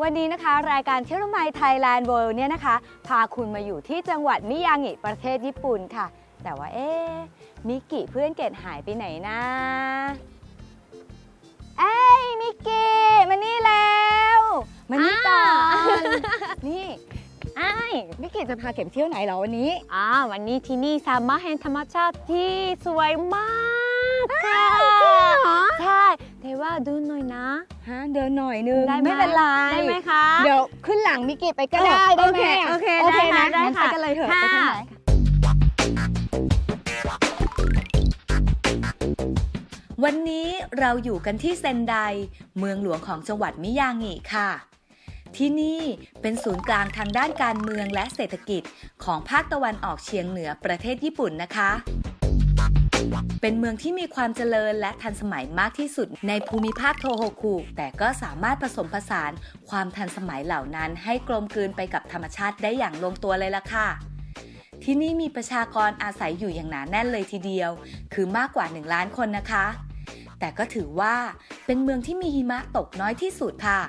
มคะวันนี้นะคะ รายการเที่ยวรถไมไทยแลนด์เวิลด์เนี่ยนะคะ พาคุณมาอยู่ที่จังหวัดมิยางิประเทศญี่ปุ่นค่ะ แต่ว่าเอ๊ะมิกิเพื่อนเกดหายไปไหนนะ เอ้ยมิกิมานี่แล้วมานี่ก่อนอ้าวนี่อ้ายมิกิจะพาเก็บเที่ยวไหนเหรอวันนี้อ่าวันนี้ที่นี่สามารถเห็นธรรมชาติที่สวยมาก ค่ะจริงเหรอใช่แต่ว่าดูหน่อยนะฮะเดินหน่อยนึงได้หไม่เป็นไรได้ไหมคะเดี๋ยวขึ้นหลังมิกิไปก็ได้โอได้เคไหมะโอเคโอเคได้นะได้งั้นไปค่ะกันเลยเถอะค่ะไปทางไหนวันนี้เราอยู่กันที่เซนได เมืองหลวงของจังหวัดมิยางิค่ะ ที่นี่เป็นศูนย์กลางทางด้านการเมืองและเศรษฐกิจของภาคตะวันออกเฉียงเหนือประเทศญี่ปุ่นนะคะ เป็นเมืองที่มีความเจริญและทันสมัยมากที่สุดในภูมิภาคโทโฮคุ แต่ก็สามารถผสมผสานความทันสมัยเหล่านั้นให้กลมกลืนไปกับธรรมชาติได้อย่างลงตัวเลยล่ะค่ะ ที่นี่มีประชากรอาศัยอยู่อย่างหนาแน่นเลยทีเดียว คือมากกว่า 1 ล้านคนนะคะ แต่ก็ถือว่าเป็นเมืองที่มีหิมะตกน้อยที่สุดค่ะ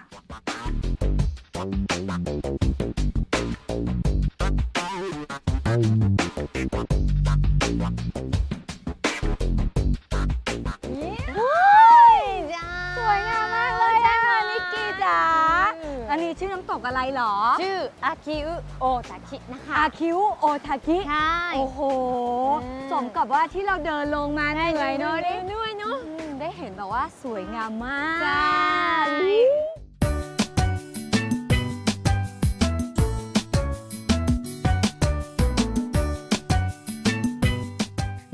อน้ำตกอะไรเหรอ ชื่ออาคิอุโอตาคินะคะอาคิวโอทากิใช่ โอ้โห อืม สมกับว่าที่เราเดินลงมาเหนื่อยเนอะได้เหนื่อยเนาะอืมได้เห็นแบบว่าสวยงามมากใช่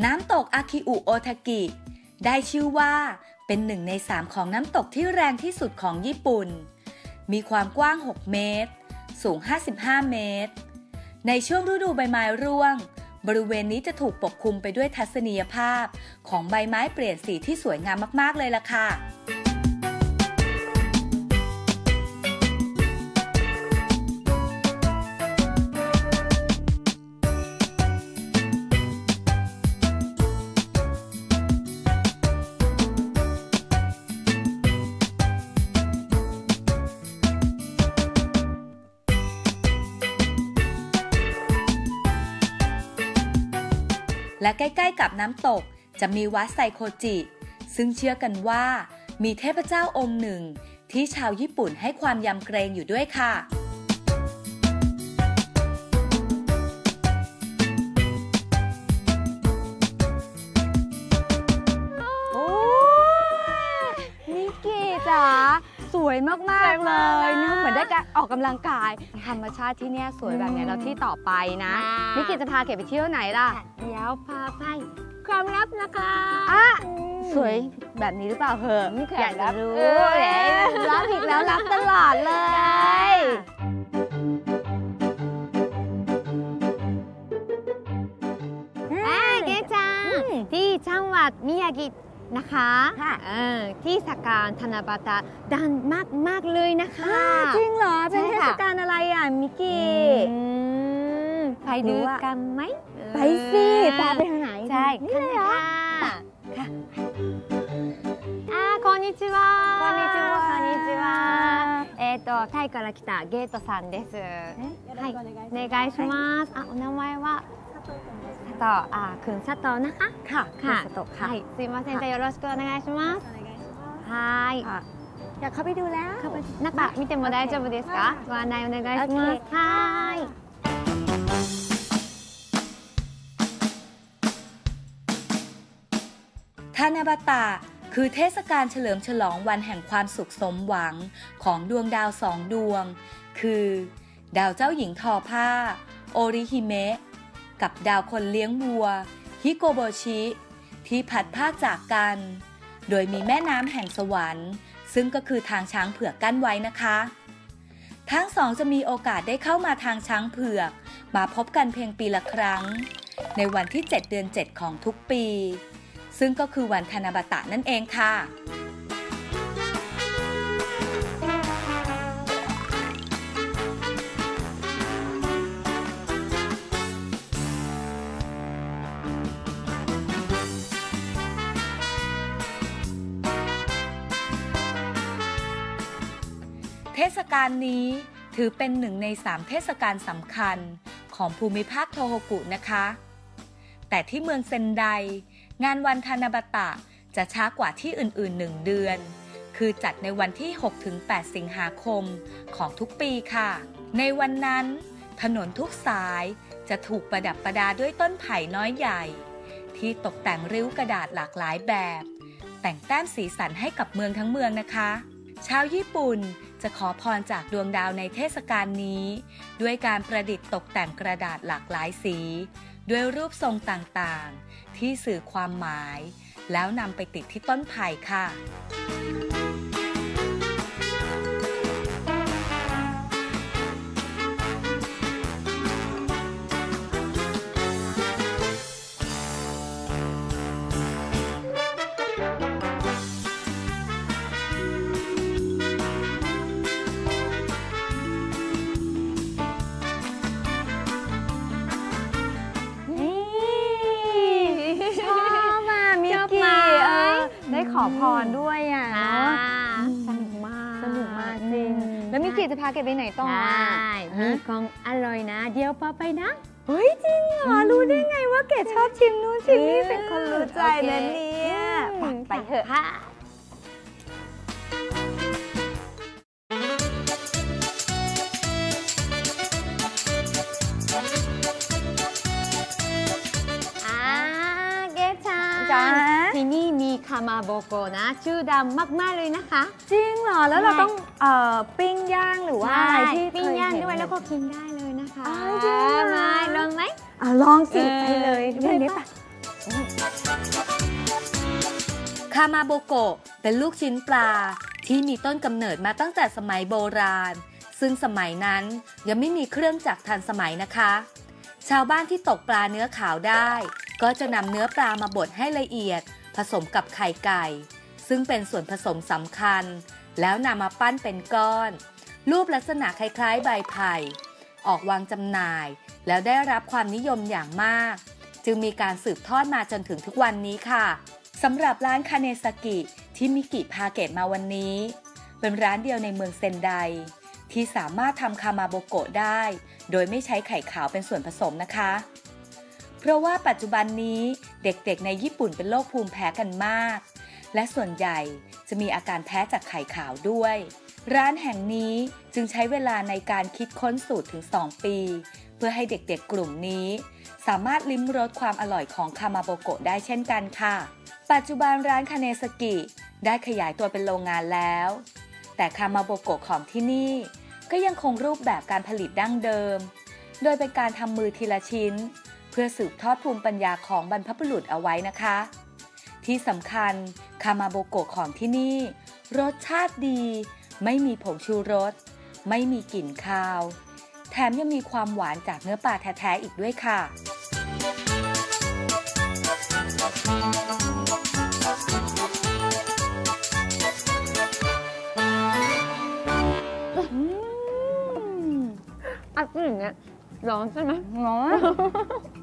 น้ำตกอาคิอุโอทากิ ได้ชื่อว่าเป็นหนึ่งในสามของน้ำตกที่แรงที่สุดของญี่ปุ่น มีความกว้าง 6 เมตร สูง 55 เมตร ในช่วงฤดูใบไม้ร่วง บริเวณนี้จะถูกปกคลุมไปด้วยทัศนียภาพ ของใบไม้เปลี่ยนสีที่สวยงามมาก ๆ เลยล่ะค่ะ และใกล้ๆกับน้ำตก จะมีวัดไซโคจิ ซึ่งเชื่อกันว่า มีเทพเจ้าองค์หนึ่ง ที่ชาวญี่ปุ่นให้ความยำเกรงอยู่ด้วยค่ะ วยมาก ๆ เลยนะเหมือนได้การออกกำลังกาย ธรรมชาติที่เนี่ยสวยแบบเนี้ยแล้วที่ต่อไปนะมิกกี้จะพาเก็บไปเที่ยวไหนล่ะเดี๋ยวพาไปความลับนะคะอะสวยแบบนี้หรือเปล่าเหอะอืมอยากจะรู้เออแหมรับอีกแล้วรับตลอดเลยอ่าเกจังที่จังหวัดมิยากิ นะคะ ค่ะ เออที่สการธนบัตรดังมากมากๆเลยนะคะ จริงเหรอ เป็น ใช่ เท ค่ะ ศกาลอะไรอ่ะ มิกกี้ อืมไป หรื ดู อว่า กันไหม ไปสิตามไปทางไหน ใช่ นี่เลยเหรอ ค่ะอ่าこんにちはこんにちはこんにちはえっ、とタイから来たゲートさんですはいお願いしますあお名前は 佐藤あくん佐藤นะคะ ค่ะ ค่ะ สตกค่ะ はいすいませんじゃあよろしくお願いしますはい ค่ะอยากเข้าไปดูแล้ว 中見ても大丈夫ですかご案内お願いしますはい ทานาบาตะคือเทศกาลเฉลิมฉลองวันแห่งความสุขสมหวังของดวงดาวสองดวง คือ ดาวเจ้าหญิงทอผ้า โอริฮิเมะ กับดาวคนเลี้ยงวัว ฮิโกโบชิ ที่พัดภาคจากกัน โดยมีแม่น้ำแห่งสวรรค์ ซึ่งก็คือทางช้างเผือกกั้นไว้นะคะ ทั้งสองจะมีโอกาสได้เข้ามาทางช้างเผือก มาพบกันเพียงปีละครั้ง ในวันที่ 7 เดือน 7 ของทุกปี ซึ่งก็คือวันธนาบตะนั่นเองค่ะ ศกาลนี้ถือเป็นหนึ่งในสามเทศกาลสำคัญของภูมิภาคโทโฮกุนะคะ แต่ที่เมืองเซนได งานวันทานาบตะจะช้ากว่าที่อื่นๆหนึ่งเดือน คือจัดในวันที่ 6-8 สิงหาคมของทุกปีค่ะ ในวันนั้น ถนนทุกสายจะถูกประดับประดาด้วยต้นไผ่น้อยใหญ่ ที่ตกแต่งริ้วกระดาษหลากหลายแบบ แต่งแต้มสีสันให้กับเมืองทั้งเมืองนะคะ ชาวญี่ปุ่น จะขอพรจากดวงดาวในเทศกาลนี้ ด้วยการประดิษฐ์ตกแต่งกระดาษหลากหลายสี ด้วยรูปทรงต่างๆ ที่สื่อความหมาย แล้วนำไปติดที่ต้นไผ่ค่ะ พรด้วยอะค่ะเนาะสนุกมากสนุกมากจริง แล้วมิกิจะพาเกดไปไหนต่อใช่อะมีของอร่อยนะ เดี๋ยวพาไปนะเฮ้ยจริงเหรอรู้ได้ไงว่าเกดชอบชิมนู่นชิมนี่เออเป็นคนรู้ใจโอเคนะเนี่ยอืมไปเถอะ โบโกนะ ชื่อดังมาก ๆ เลยนะคะ จริงเหรอ แล้วเราใช่ต้องเอ่อปิ้งย่างหรือว่าอะไรที่ปิ้งย่างเคเห็นด้วยแล้วก็กินได้เลยนะคะอ้าวจริงเหรอไม่ลองไหมอะลองสิเออไปเลยไปเดี๋ยวนี้ปะปะคามาโบโกะเป็นลูกชิ้นปลาที่มีต้นกำเนิดมาตั้งแต่สมัยโบราณ ซึ่งสมัยนั้นยังไม่มีเครื่องจักรทันสมัยนะคะ ชาวบ้านที่ตกปลาเนื้อขาวได้ ก็จะนำเนื้อปลามาบดให้ละเอียด ผสมกับไข่ไก่ ซึ่งเป็นส่วนผสมสำคัญ แล้วนำมาปั้นเป็นก้อน รูปลักษณะคล้ายๆ ใบไผ่ออกวางจำหน่าย แล้วได้รับความนิยมอย่างมาก จึงมีการสืบทอดมาจนถึงทุกวันนี้ค่ะสำหรับร้านคาเนสกิที่มิกิพาเกตมาวันนี้ เป็นร้านเดียวในเมืองเซนได ที่สามารถทำคามาโบโกะได้ โดยไม่ใช้ไข่ขาวเป็นส่วนผสมนะคะ เพราะว่าปัจจุบันนี้ เด็กๆ ในญี่ปุ่นเป็นโรคภูมิแพ้กันมาก และส่วนใหญ่จะมีอาการแพ้จากไข่ขาวด้วย ร้านแห่งนี้จึงใช้เวลาในการคิดค้นสูตรถึง 2 ปี เพื่อให้เด็กๆกลุ่มนี้ สามารถลิ้มรสความอร่อยของคามาโบโกะได้เช่นกันค่ะ ปัจจุบันร้านคาเนสกิได้ขยายตัวเป็นโรงงานแล้ว แต่คามาโบโกะของที่นี่ ก็ยังคงรูปแบบการผลิตดั้งเดิม โดยเป็นการทำมือทีละชิ้น พื่อสืบทอดภูมิปัญญาของบรรพบุรุษเอาไว้นะคะ ที่สำคัญคามาโบโกะของที่นี่ รสชาติดี ไม่มีผงชูรส ไม่มีกลิ่นคาว แถมยังมีความหวานจากเนื้อปลาแท้ๆอีกด้วยค่ะอัดอย่างเงี้ยร้อนใช่ไหมงอ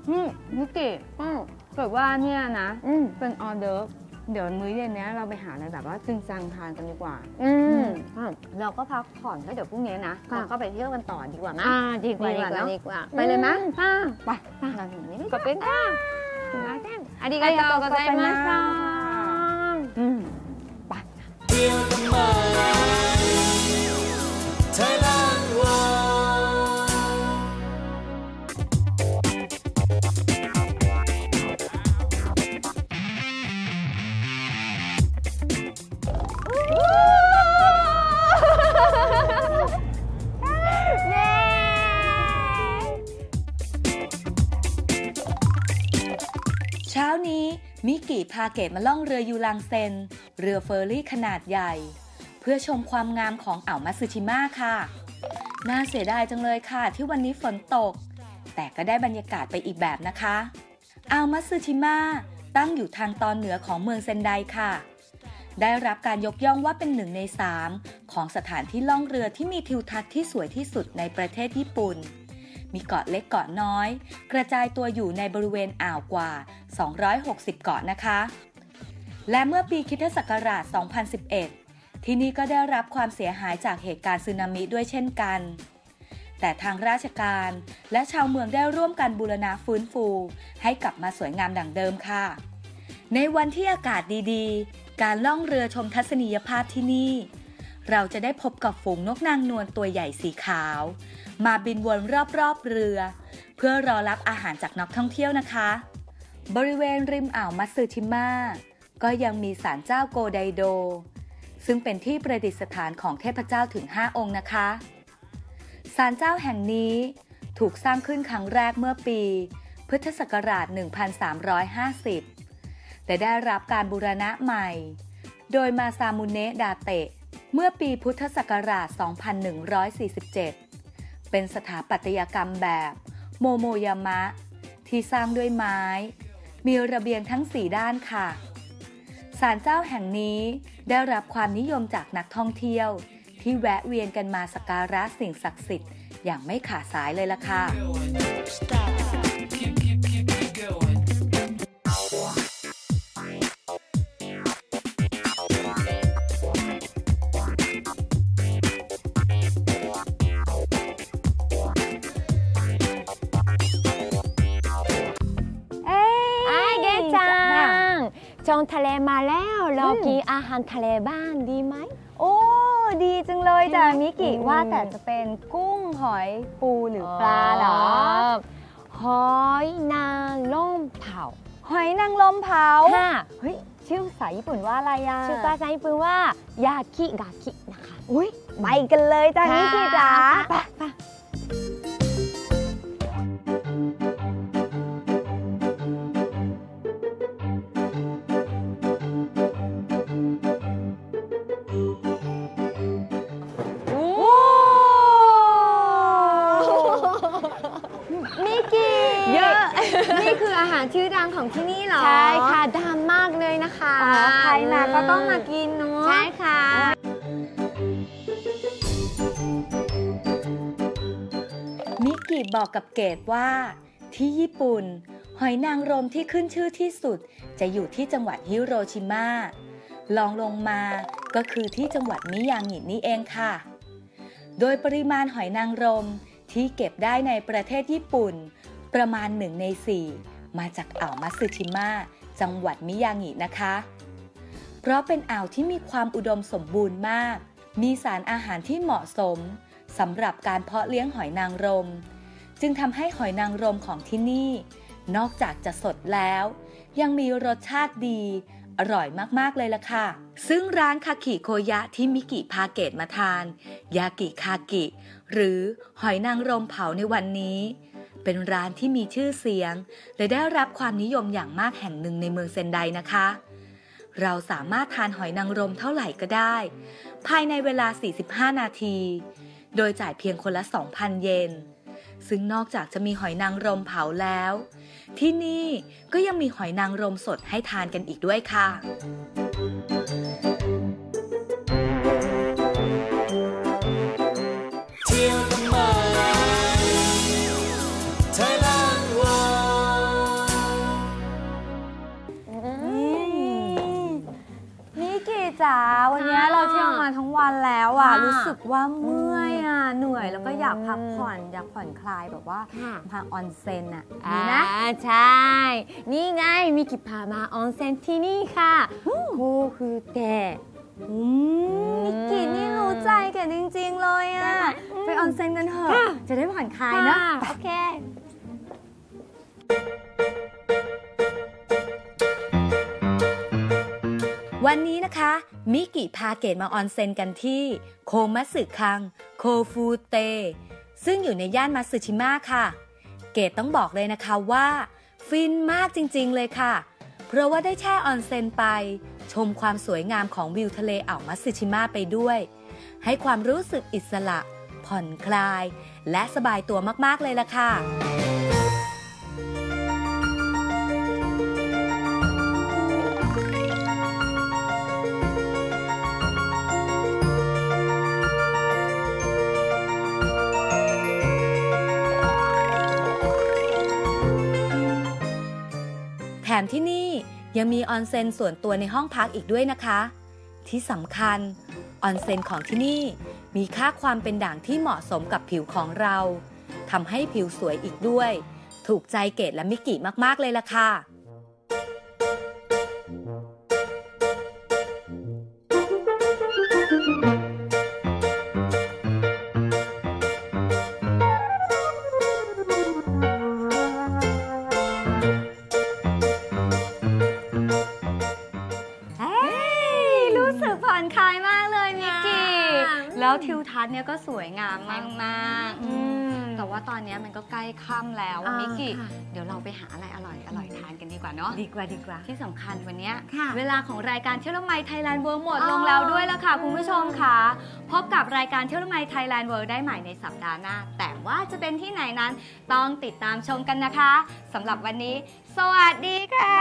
อืมนิกิอืมบอกว่าเนี่ยนะอืมเป็นออเดอร์เดี๋ยวมื้อเย็นนี้เราไปหาอะไรแบบว่าจริงจังทานกันดีกว่า อืมเราก็พักผ่อนแล้วเดี๋ยวพรุ่งนี้นะเราก็ไปเที่ยวกันต่อดีกว่าไหม อ่าดีกว่าดีดีกกว่าว่าเนอะ ดีกว่าไปเลยไหมอือ่าไปไปเราถึงนี้ก็เป็นค่ะมาแจ้งอาริกาโตโกไซมาสค่ะ อืม เดียวทำไป มิกิพาเกตมาล่องเรือยูรังเซน เรือเฟอร์รี่ขนาดใหญ่ เพื่อชมความงามของอ่าวมัตสึชิมะค่ะ น่าเสียดายจังเลยค่ะ ที่วันนี้ฝนตก แต่ก็ได้บรรยากาศไปอีกแบบนะคะ อ่าวมัตสึชิมะตั้งอยู่ทางตอนเหนือของเมืองเซนไดค่ะ ได้รับการยกย่องว่าเป็นหนึ่งในสามของสถานที่ล่องเรือที่มีทิวทัศน์ที่สวยที่สุดในประเทศญี่ปุ่น มีเกาะเล็กเกาะน้อย กระจายตัวอยู่ในบริเวณอ่าวกว่า 260 เกาะนะคะ และเมื่อปีคริสตศักราช 2011 ที่นี่ก็ได้รับความเสียหายจากเหตุการณ์สึนามิด้วยเช่นกัน แต่ทางราชการและชาวเมืองได้ร่วมกันบูรณะฟื้นฟู ให้กลับมาสวยงามดังเดิมค่ะ ในวันที่อากาศดีๆ การล่องเรือชมทัศนียภาพที่นี่เราจะได้พบกับฝูงนกนางนวลตัวใหญ่สีขาว มาบินวนรอบๆเรือ เพื่อรอรับอาหารจากนักท่องเที่ยวนะคะ บริเวณริมอ่าวมัตสึชิมะก็ยังมีศาลเจ้าโกไดโด ซึ่งเป็นที่ประดิษฐานของเทพเจ้าถึง 5 องค์นะคะศาลเจ้าแห่งนี้ถูกสร้างขึ้นครั้งแรกเมื่อปี พุทธศักราช 1350 แต่ได้รับการบูรณะใหม่ โดยมาซามุเนะดาเตะ เมื่อปีพุทธศักราช 2147 เป็นสถาปัตยกรรมแบบโมโมยามะ ที่สร้างด้วยไม้ มีระเบียงทั้งสี่ด้านค่ะศาลเจ้าแห่งนี้ได้รับความนิยมจากนักท่องเที่ยว ที่แวะเวียนกันมาสักการะสิ่งศักดิ์สิทธิ์อย่างไม่ขาดสายเลยล่ะค่ะ จองทะเลมาแล้วเรากินอาหารทะเลบ้างดีไหม โอ้ ดีจังเลยจ้ะใช่ไหมมิกิอืมว่าแต่จะเป็นกุ้งหอยปูหรือปลาเหรอ หอยนางรมเผา หอยนางรมเผาค่ะเฮ้ยชื่อภาษาญี่ปุ่นว่าอะไรอะ ชื่อภาษาญี่ปุ่นว่ายากิกากินะคะ อุ้ยไปกันเลยจ้ะมิกิจ๋าไปไป ของที่นี่เหรอใช่ค่ะดังมากเลยนะคะอ๋อใครมาก็ต้องมากินเนาะใช่ค่ะมิกิบอกกับเกดว่า ที่ญี่ปุ่น หอยนางรมที่ขึ้นชื่อที่สุด จะอยู่ที่จังหวัดฮิโรชิมาลองลงมาก็คือที่จังหวัดมิยางินี่เองค่ะ โดยปริมาณหอยนางรมที่เก็บได้ในประเทศญี่ปุ่น ประมาณหนึ่งในสี่ มาจากอ่าวมัตสึชิมะจังหวัดมิยางินะคะ เพราะเป็นอ่าวที่มีความอุดมสมบูรณ์มาก มีสารอาหารที่เหมาะสมสำหรับการเพาะเลี้ยงหอยนางรม จึงทำให้หอยนางรมของที่นี่ นอกจากจะสดแล้ว ยังมีรสชาติดี อร่อยมาก ๆ เลยล่ะค่ะ ซึ่งร้านคากิโคยะที่มิกิพาเกตมาทาน ยากิคากิ หรือหอยนางรมเผาในวันนี้ เป็นร้านที่มีชื่อเสียง และได้รับความนิยมอย่างมากแห่งหนึ่งในเมืองเซนไดนะคะ เราสามารถทานหอยนางรมเท่าไหร่ก็ได้ ภายในเวลา 45 นาที โดยจ่ายเพียงคนละ 2,000 เยน ซึ่งนอกจากจะมีหอยนางรมเผาแล้ว ที่นี่ก็ยังมีหอยนางรมสดให้ทานกันอีกด้วยค่ะ อนอยากผ่อนคลายแบบว่าค่ะมาออนเซ็นอะอ่าดีนะใช่ นี่ไงมิกิพามาออนเซ็นที่นี่ค่ะโฮคุเตะอืมมิกินี่รู้ใจแกจริง ๆ เลยอะไปออนเซ็นกันเถอะค่ะจะได้ผ่อนคลายเนอะค่ะโอเค วันนี้นะคะ มิกิพาเกตมาออนเซ็นกันที่ โคมัตสึคัง โคฟูเต ซึ่งอยู่ในย่านมัตสึชิมะค่ะ เกตต้องบอกเลยนะคะว่า ฟินมากจริงๆเลยค่ะ เพราะว่าได้แช่ออนเซ็นไป ชมความสวยงามของวิวทะเลอ่าวมัตสึชิมะไปด้วย ให้ความรู้สึกอิสระ ผ่อนคลาย และสบายตัวมากๆเลยล่ะค่ะ ยังมีออนเซ็นส่วนตัวในห้องพักอีกด้วยนะคะ ที่สำคัญออนเซ็นของที่นี่มีค่าความเป็นด่างที่เหมาะสมกับผิวของเราทำให้ผิวสวยอีกด้วย ถูกใจเกดและมิกิมากๆเลยล่ะค่ะ แล้วทิวทัศน์เนี่ยก็สวยงามมากๆอืมแต่ว่าตอนเนี้ยมันก็ใกล้ค่ำแล้วอะอ่ามิกกี้ค่ะ เดี๋ยวเราไปหาอะไรอร่อยอร่อยทานกันดีกว่าเนาะดีกว่าดีกว่า ที่สำคัญวันเนี้ย ค่ะ เวลาของรายการเที่ยวละไมไทยแลนด์เวิร์หมดอ๋อ ลงแล้วด้วยละค่ะคุณผู้ชมค่ะพบกับรายการเที่ยวละไมไทยแลนด์เวิร์ได้ใหม่ในสัปดาห์หน้า แต่ว่าจะเป็นที่ไหนนั้นต้องติดตามชมกันนะคะสำหรับวันนี้ สวัสดีค่ะ